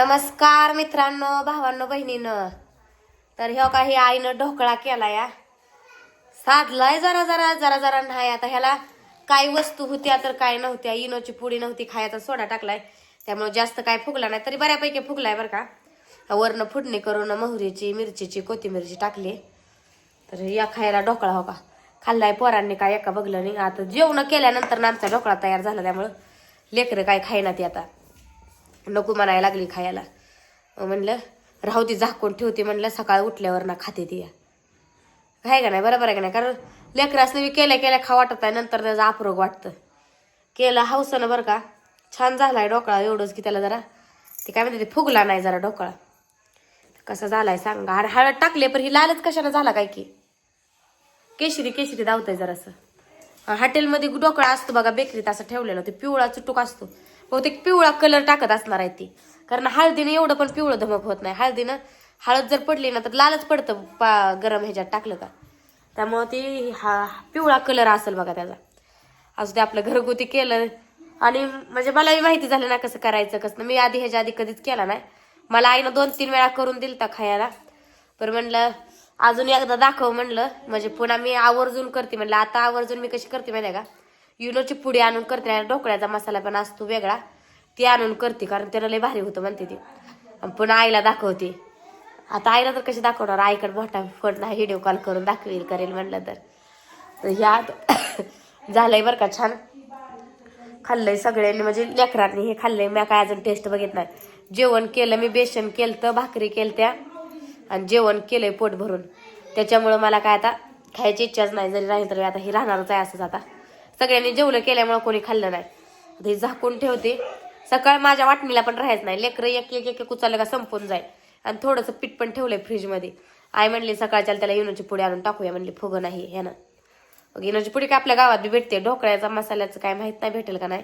नमस्कार मित्रांनो भावांनो बहिणीनं. तर ह्यो काही आईनं ढोकळा केला या साधलाय जरा जरा जरा जरा नाही. आता ह्याला काही वस्तू होत्या तर काय नव्हत्या? इनोची पुडी नव्हती खायचा सोडा टाकलाय. त्यामुळे जास्त काय फुगला नाही. तरी बऱ्यापैकी फुगलाय बरं का. वरनं फुडणी करून मोहरीची मिरचीची कोथिंबीरची टाकली. तर या खायला ढोकळा हो का. खाल्लाय पोरांनी काय एका बघलं नाही आता जेवण केल्यानंतर ना आमचा ढोकळा तयार झाला त्यामुळं लेकरं काय खायना ती आता. नको म्हणायला लागली खायला. म्हणलं राहू ती झाकून ठेवते. म्हणलं सकाळ उठल्यावर ना खाते ती आहे का नाही? बरोबर आहे का नाही? कारण लेकरासने बी केल्या केल्या खा वाटत आहे नंतर त्याचं अप्रोग वाटतं. केलं हौसनं बरं का? छान झालाय ढोकळा एवढंच की त्याला जरा. ते काय म्हणते ते फुगला नाही जरा ढोकळा. कसा झालाय सांगा आणि हळद टाकले पण ही लालच कशानं झाला काय की? केशरी केशरी धावतंय जरासं. हॉटेलमध्ये ढोकळा असतो बघा बेकरीत असं ठेवलेलं ते पिवळा चुटूक असतो. बहुतेक पिवळा कलर टाकत असणार आहे ती. कारण हळदीनं एवढं पण पिवळं धमक होत नाही. हळदीनं हळद जर पडली ना तर लालच पडतं पा गरम ह्याच्यात टाकलं का? त्यामुळं ती हा पिवळा कलर असेल बघा त्याचा. असू ते आपलं घरगुती केलं. आणि म्हणजे मलाही माहिती झालं ना कसं करायचं कसं मी आधी ह्याच्या आधी कधीच केला नाही. मला आईनं दोन तीन वेळा करून दिलता खायला. पण म्हणलं अजून एकदा दाखव म्हणलं. म्हणजे पुन्हा मी आवर्जून करते म्हणलं. आता आवर्जून मी कशी करते माहिती आहे का? युनोची पुडी आणून करते आणि ढोकळ्याचा मसाला पण असतो वेगळा. ती आणून करते कारण त्याला लय भारी होतं म्हणते ती. आणि पुन्हा आईला दाखवते. आता आईला तर कशी दाखवणार? आईकडे मोठा फोन नाही व्हिडिओ कॉल करून दाखवेल करेल म्हणलं तर. ह्या झालंय बरं का छान. खाल्लंय सगळ्यांनी म्हणजे लेकरांनी हे खाल्लंय. मी काय अजून टेस्ट बघित नाही. जेवण केलं मी बेसन केलं तर भाकरी केलं त्या आणि जेवण केलंय पोट भरून त्याच्यामुळं मला काय आता खायची इच्छाच नाही जरी राहील तरी आता हे राहणारच आहे असंच आता. सगळ्यांनी जेवलं केल्यामुळं कोणी खाल्लं नाही. आता हे झाकून ठेवते. सकाळ माझ्या वाटणीला पण राहायचं नाही. लेकरं एक एक एक उचललं का संपून जाईल. आणि थोडंसं पीठ पण ठेवलंय फ्रीजमध्ये. आई म्हणली सकाळच्या त्याला इनोची पुडी आणून टाकूया. म्हणली फुग नाही ह्यानं मग इनोची पुडी काय आपल्या गावात बी भेटते. ढोकळ्याचा मसाल्याचं काय माहीत नाही भेटेल का नाही.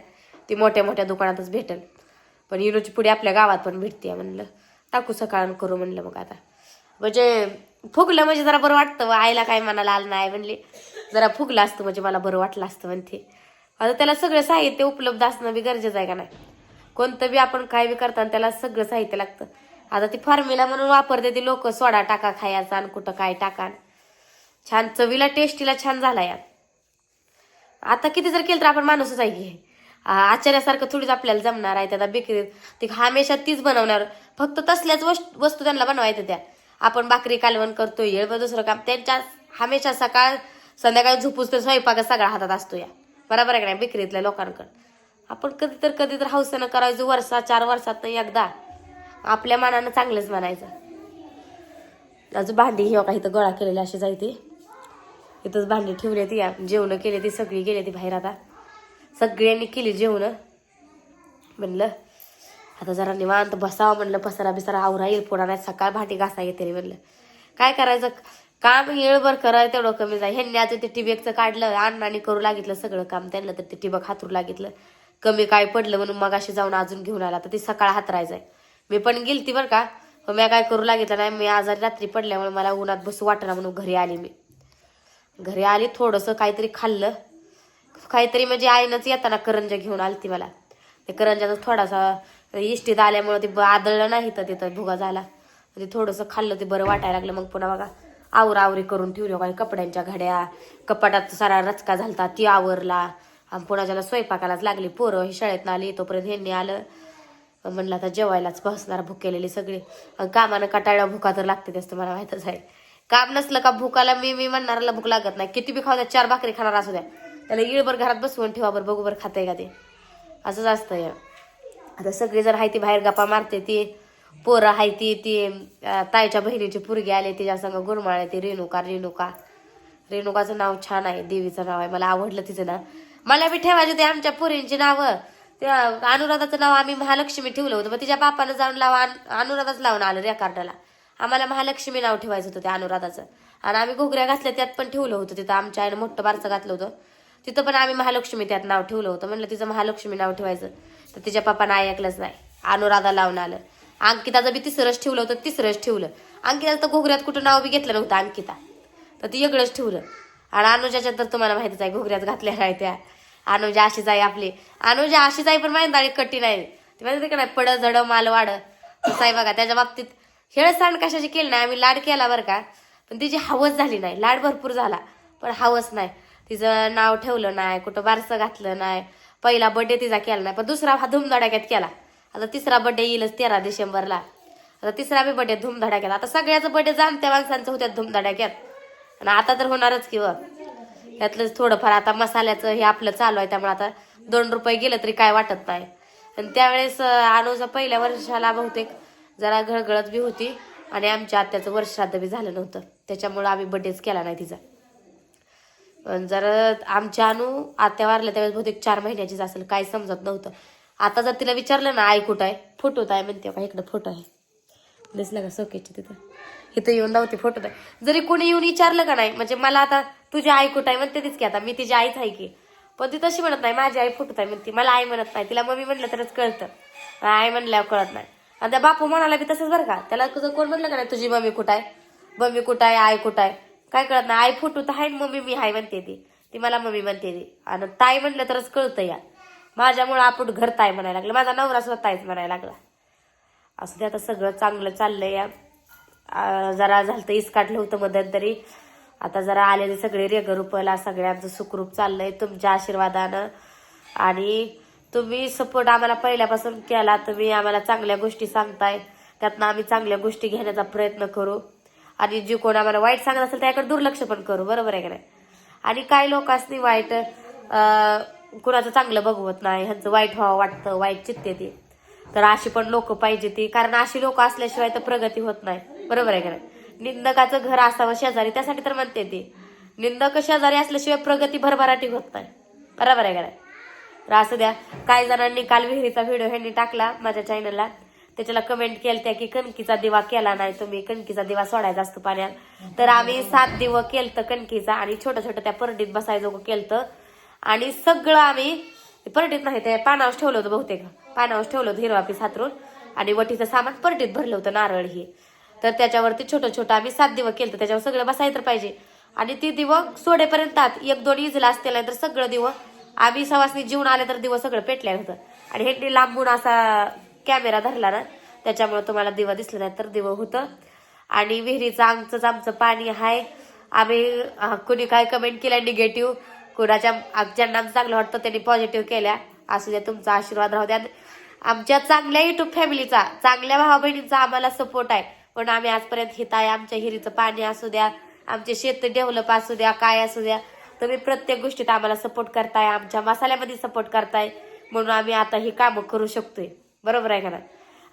ती मोठ्या मोठ्या दुकानातच भेटेल. पण इनोची पुडी आपल्या गावात पण भेटते म्हणलं. टाकू सकाळ करू म्हणलं मग आता. म्हणजे फुगलं म्हणजे जरा बरं वाटतं. आईला काय मनाला आलं नाही म्हणली. जरा फुगलं असतं म्हणजे मला बरं वाटलं असतं म्हणते. आता त्याला सगळं साहित्य उपलब्ध असणं बी गरजेचं आहे का नाही? कोणतं बी आपण काय बी करताना त्याला सगळं साहित्य लागतं. आता ती फॉर्म्युला म्हणून वापरते ती लोक सोडा टाका खायचा आणि कुठं काय टाका. छान चवीला टेस्टीला छान झाला या. आता किती जर केलं तर आपण माणूसच आहे की. आचार्यासारखं थोडीच आपल्याला जमणार आहे त्याला बेकरीत ती हमेशा तीच बनवणार. फक्त तसल्याच वस्तू त्यांना बनवायचं त्या. आपण भाकरी कालवण करतो येळ दुसरं काम त्यांच्या हमेशा सकाळ संध्याकाळी झोपूस तर स्वयंपाक सगळा हातात असतो या. बरोबर आहे का नाही? विक्रीतल्या लोकांकडं. आपण कधी तर कधी तर हौसेनं करायचं वर्षा चार वर्षात एकदा. आपल्या मनानं चांगलंच म्हणायचं. अजून भांडी ही काही तर गोळा केलेली अशी जायती इथंच भांडी ठेवली ती जेवणं केली ती सगळी गेली ती बाहेर आता. सगळ्यांनी केली जेवणं. म्हणलं आता जरा निवांत बसावं म्हणलं पसारा बिसारा आवरा येईल पुन्हा नाही सकाळ भांडी घासा येते रे म्हणलं. काय करायचं? काम येळभर करायचं तेवढं कमी जाय ह्यांनी आता ते टिबेकचं काढलं अण्णाने करू लागितलं सगळं काम. त्यांना तर ते टिबक हातरू लागितलं. कमी काय पडलं म्हणून मग अशी जाऊन अजून घेऊन आला. तर ती सकाळ हातरायचंय मी पण गेलती बरं का. मी काय करू लागितलं नाही. मी आजारी रात्री पडल्यामुळे मला उन्हात बसू वाटणार म्हणून घरी आली मी. घरी आली थोडंसं काहीतरी खाल्लं. काहीतरी म्हणजे आईनंच येताना करंजा घेऊन आली ती मला. ते करंजाचा थोडासा इष्टीत आल्यामुळे ते ब- आदळलं नाही तर तिथं भुगा झाला. ते थोडंसं खाल्लं ते बरं वाटायला लागलं. मग पुन्हा बघा. आवरावरी करून ठेवली काही कपड्यांच्या घड्या कपाटात सारा रचका झालता ती आवरला. आणि पुन्हा ज्याला स्वयंपाकालाच लागली. पोरं ही शाळेत आली तोपर्यंत ह्यांनी आलं. म्हणलं आता जेवायलाच बसणार भूक केलेली सगळी. कामानं कटाळ्या भुका तर लागते असतं मला माहितच आहे. काम नसलं का भुकाला मी मी म्हणणाराला भूक लागत नाही. किती बी खाऊ द्या चार भाकरी खाणार असू द्या. त्याला इळभर घरात बसवून ठेवा बरं बघू बरं खाते का ते. असंच असतं आता सगळी जर आहे ती बाहेर गप्पा मारते ती पोरं आहे ती ती ताईच्या बहिणीची पुरगी आली तिच्या संग गुरमाळ ती रेणुका रेणुका. रेणुकाचं नाव छान आहे देवीचं नाव आहे मला आवडलं तिचं नाव. मला बी ठेवायचे ते आमच्या पुरींची नावं. त्या अनुराधाचं नाव आम्ही महालक्ष्मी ठेवलं होतं मग तिच्या बापानं जाऊन लावा अनुराधाच लावून आलं रेकार्डाला आम्हाला महालक्ष्मी नाव ठेवायचं होतं त्या अनुराधाचं. आणि आम्ही घोगऱ्या घातल्या त्यात पण ठेवलं होतं तिथं आमच्या आईनं मोठं बारसं घातलं होतं. तिथं पण आम्ही महालक्ष्मी त्यात नाव ठेवलं होतं म्हणलं तिचं महालक्ष्मी नाव ठेवायचं. तर तिच्या पप्पानं ऐकलंच नाही. अनुराधा लावून आलं. अंकिताचं बी तिसरंच ठेवलं होतं तिसरंच ठेवलं. अंकिताचं तर घोगऱ्यात कुठं नाव बी घेतलं नव्हतं अंकिता. तर ती वेगळंच ठेवलं. आणि अनुजाच्या तर तुम्हाला माहितीच आहे घोगऱ्यात घातल्या नाही त्या. अनुजा अशीच आहे आपली. अनुजा अशीच आहे पण माहिती आणि कठीण आहे ती माहिती का नाही पड जड माल वाड. कसं आहे बघा त्याच्या बाबतीत हेळसांड कशाची केली नाही आम्ही लाड केला बरं का. पण तिची हवस झाली नाही लाड भरपूर झाला. पण हवस नाही. तिचं नाव ठेवलं नाही कुठं बारसं घातलं नाही. पहिला बड्डे तिचा केला नाही पण दुसरा हा धुमधडाक्यात केला. आता तिसरा बर्थडे येईलच तेरा डिसेंबरला. आता तिसरा बी बर्थडे धुमधडाक्यात. आता सगळ्याचं बर्थडे जाणत्या माणसांचं होत्या धुमधडाक्यात. आणि आता तर होणारच किंवा त्यातलंच थोडंफार आता मसाल्याचं हे आपलं चालू आहे त्यामुळे आता दोन रुपये गेलं तरी काय वाटत नाही. आणि त्यावेळेस अनुजा पहिल्या वर्षाला बहुतेक जरा घळघळत बी होती आणि आमच्या आत्याचं वर्ष बी झालं नव्हतं. त्याच्यामुळं आम्ही बड्डेच केला नाही तिचा. पण जर आमच्या अनु आत्या वारल्या त्यावेळेस बहुतेक चार महिन्याचीच असेल काय समजत नव्हतं. आता जर तिला विचारलं ना आई कुठं आहे? फोटोत आहे म्हणते का इकडं फोटो आहे. दिसलं का सोकेची तिथं? इथं येऊन लावते फोटो आहे जरी कोणी येऊन विचारलं का नाही म्हणजे मला आता तुझी आई कुठं आहे? म्हणते तीच की आता मी तिची आईच आहे की. पण ती तशी म्हणत नाही माझी आई फोटोत आहे म्हणते मला आई म्हणत नाही. तिला मम्मी म्हणलं तरच कळतं. आई म्हणल्यावर कळत नाही. आणि त्या बापू म्हणाला बी तसंच बरं का. त्याला तुझं कोण म्हणलं का नाही तुझी मम्मी कुठं आहे? मम्मी कुठं आहे? आई कुठं आहे? काय कळत नाही. आई फोटो तर आहे मम्मी मी आहे म्हणते ती. ती मला मम्मी म्हणते ती. आणि ताई म्हणलं तरच कळतं या. माझ्यामुळं आपण घर ताय म्हणायला लागलं. माझा नवरा सुद्धा ताईच म्हणायला लागला. असं ते आता सगळं चांगलं चाललंय. या जरा झालं तर काढलं होतं मध्यंतरी आता जरा आलेले सगळे रेगरूपला सगळ्यांचं सुखरूप चाललंय. तुमच्या आशीर्वादानं. आणि तुम्ही सपोर्ट आम्हाला पहिल्यापासून केला. तुम्ही आम्हाला चांगल्या गोष्टी सांगताय. त्यातनं आम्ही चांगल्या गोष्टी घेण्याचा प्रयत्न करू. आणि जे कोण आम्हाला वाईट सांगत असेल त्याकडे दुर्लक्ष पण करू. बरोबर आहे का नाही? आणि काही लोक असते वाईट कुणाचं चांगलं बघवत नाही ह्यांचं वाईट व्हावं वाटतं वाईट चित्ते ते. तर अशी पण लोक पाहिजे ती. कारण अशी लोक असल्याशिवाय तर प्रगती होत नाही. बरोबर आहे का निंदकाचं घर असावं शेजारी त्यासाठी तर म्हणते ती. निंदक शेजारी असल्याशिवाय प्रगती भरभराटी होत नाही. बरोबर आहे का तर असं द्या. काही जणांनी काल विहिरीचा व्हिडिओ ह्यांनी टाकला माझ्या चॅनलला त्याच्याला कमेंट केलत्या की कणकीचा दिवा केला नाही तुम्ही. कणकीचा दिवा सोडायचा असतो पाण्यात. तर आम्ही सात दिवं केलतं कणकीचा आणि छोटं छोटं त्या परडीत बसायचं केलतं. आणि सगळं आम्ही परटीत नाही ते पानावर ठेवलं होतं बहुतेक. पानावर ठेवलं होतं हिरवा पीस हातरून. आणि वटीचं सामान परटीत भरलं होतं नारळ हे. तर त्याच्यावरती छोटं छोटं आम्ही सात दिवं केलं त्याच्यावर सगळं बसायचं तर पाहिजे. आणि ती दिवं सोडेपर्यंत एक दोन इजला असतील नाही तर सगळं दिवं आम्ही सवासनी जीवन आले तर दिवस सगळं पेटलं होतं. आणि हे लांबून असा कॅमेरा धरला ना त्याच्यामुळे तुम्हाला दिवा दिसलं नाही तर दिवं होतं. आणि विहिरीचं आमचंच आमचं पाणी आहे. आम्ही कुणी काय कमेंट केलं निगेटिव्ह कुणाच्या ज्यांना चांगलं वाटतं त्यांनी पॉझिटिव्ह केल्या. असू द्या तुमचा आशीर्वाद राहू द्या. आमच्या चांगल्या युट्यूब फॅमिलीचा चांगल्या भावा बहिणींचा आम्हाला सपोर्ट आहे. पण आम्ही आजपर्यंत हित आहे. आमच्या हिरीचं पाणी असू द्या आमचे शेत डेव्हलप असू द्या काय असू द्या. तुम्ही प्रत्येक गोष्टीत आम्हाला सपोर्ट करताय आमच्या मसाल्यामध्ये सपोर्ट करताय. म्हणून आम्ही आता ही कामं करू शकतोय. बरोबर आहे का ना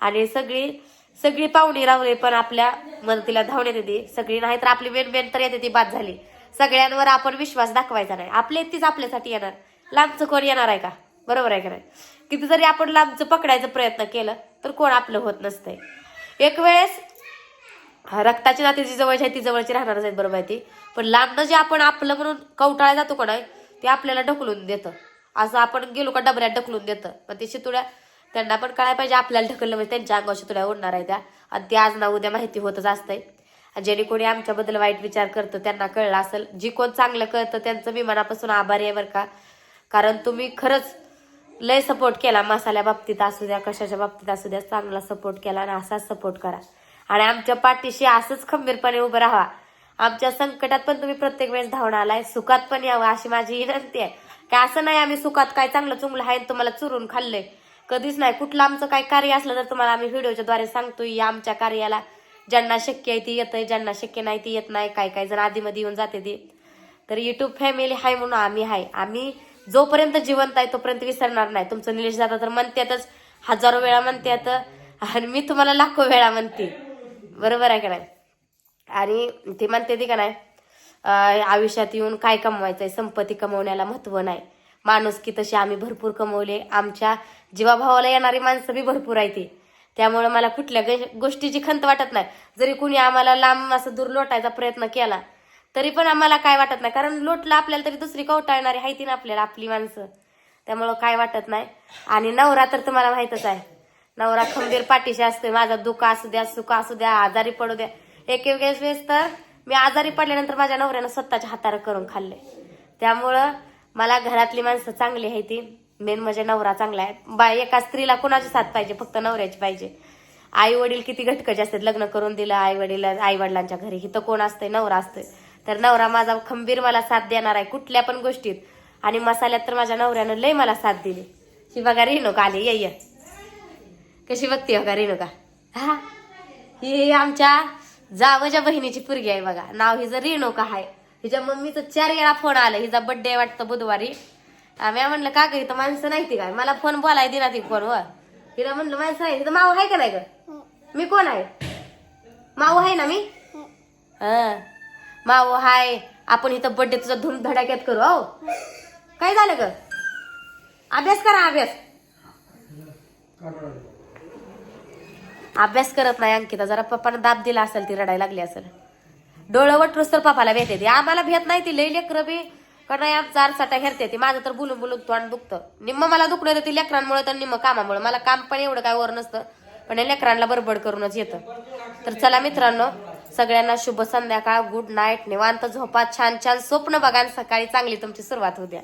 आणि सगळी सगळी पाहुणी राहुली पण आपल्या मदतीला धावण्यात येते सगळी नाही तर आपली मेन मेन तर येते ती बाद झाली. सगळ्यांवर आपण विश्वास दाखवायचा नाही. आपले तीच आपल्यासाठी येणार. लांबचं कोण येणार आहे का? बरोबर आहे का नाही? किती जरी आपण लांबचं पकडायचा प्रयत्न केलं तर कोण आपलं होत नसतंय. एक वेळेस हा, रक्ताची नाती जी जवळची आहे ती जवळची राहणारच आहेत बरोबर आहे ती. पण लांबनं जे आपण आपलं म्हणून कवटाळा जातो का नाही ते आपल्याला ढकलून देतं. असं आपण गेलो का डबऱ्यात ढकलून देतं. पण ते शितुड्या त्यांना पण कळायला पाहिजे आपल्याला ढकललं म्हणजे त्यांच्या अंगावर शितुड्या उडणार आहे त्या. आणि ते आज ना उद्या माहिती होतच असतंय. ज्याने कोणी आमच्याबद्दल वाईट विचार करतं त्यांना कळलं असेल. जी कोण चांगलं कळतं त्यांचं मी मनापासून आभारी आहे बरं का. कारण तुम्ही खरंच लय सपोर्ट केला मसाल्या बाबतीत असू द्या कशाच्या बाबतीत असू द्या चांगला सपोर्ट केला आणि असाच सपोर्ट करा. आणि आमच्या पाठीशी असंच खंबीरपणे उभं राहा. आमच्या संकटात पण तुम्ही प्रत्येक वेळेस धावून आलाय सुखात पण यावं अशी माझी विनंती आहे. काय असं नाही आम्ही सुखात काय चांगलं चुंगलं आहे आणि तुम्हाला चुरून खाल्लंय. कधीच नाही कुठलं आमचं काय कार्य असलं तर तुम्हाला आम्ही व्हिडिओच्या द्वारे सांगतोय या आमच्या कार्याला. ज्यांना शक्य आहे ती येतंय ज्यांना शक्य नाही ती येत नाही काय काय जण आधीमध्ये येऊन जाते ती. तर युट्यूब फॅमिली आहे म्हणून आम्ही आहे आम्ही जोपर्यंत जिवंत आहे तोपर्यंत विसरणार नाही. तुमचं निलेश दादा तर म्हणत्यातच हजारो वेळा म्हणत्यात आणि मी तुम्हाला लाखो वेळा म्हणते. बरोबर आहे का नाही? आणि ते म्हणते ती का नाही आयुष्यात येऊन काय कमवायचंय? संपत्ती कमवण्याला महत्त्व नाही. माणूस की तशी आम्ही भरपूर कमवले. आमच्या जीवाभावाला येणारी माणसं बी भरपूर आहे ती. त्यामुळे मला कुठल्या ग- गोष्टीची खंत वाटत नाही. जरी कुणी आम्हाला लांब असं दूर लोटायचा प्रयत्न केला तरी पण आम्हाला काय वाटत नाही. कारण लोटलं आपल्याला तरी दुसरी कवटाळणारी हायती ना आपल्याला आपली माणसं. त्यामुळं काय वाटत नाही. आणि नवरा तर तुम्हाला माहीतच आहे. नवरा खंबीर पाठीशी असते माझा दुःख असू द्या सुख असू द्या आजारी पडू द्या. एक एक वेळेस तर मी आजारी पडल्यानंतर माझ्या नवऱ्यानं स्वतःच्या हातार करून खाल्ले त्यामुळं मला घरातली माणसं चांगली आहे ती. मेन म्हणजे नवरा चांगला आहे. बा एका स्त्रीला कोणाची साथ पाहिजे? फक्त नवऱ्याची पाहिजे. आई वडील किती घटकचे असतात? लग्न करून दिलं आई वडील आई वडिलांच्या घरी. हिथं कोण असतंय? नवरा असतोय. तर नवरा माझा खंबीर मला साथ देणार आहे कुठल्या पण गोष्टीत. आणि मसाल्यात तर माझ्या नवऱ्यानं लय मला साथ दिली. ही बघा रेणुका आली. ये ये. कशी बघते बघा रेणुका? हा. ही आमच्या जावच्या बहिणीची पुरगी आहे बघा. नाव हिचं रेणुका आहे. हिच्या मम्मीचं चार वेळा फोन आला. हिचा बड्डे वाटतं बुधवारी. आम्ही म्हणलं का ग इथं माणसं नाही ती काय? मला फोन बोलाय दिना ती फोनवर तिला म्हणलं माणसं नाही तिथं माऊ आहे का नाही ग? मी कोण आहे? माऊ आहे ना मी? हा. माऊ हाय आपण इथं बर्थडे तुझा धूम धडाक्यात करू हो. काय झालं ग? अभ्यास करा अभ्यास. अभ्यास करत नाही अंकिता जरा पप्पानं दाब दिला असेल ती रडायला लागली असेल. डोळं वटरूस तर पप्पाला भेटते आम्हाला भेट नाही ती लई लेकरं बी. कडा चार साठा हेरते ती. माझं तर बुलून बोलून तोंड दुखतं. निम्म मला दुखणं येतं ती लेकरांमुळे तर निम्म कामामुळे. मला काम पण एवढं काय वर नसतं पण या लेकरांना बडबड करूनच येतं. तर चला मित्रांनो सगळ्यांना शुभ संध्याकाळ गुड नाईट निवांत झोपा छान छान स्वप्न बघा सकाळी चांगली तुमची सुरुवात होऊ द्या.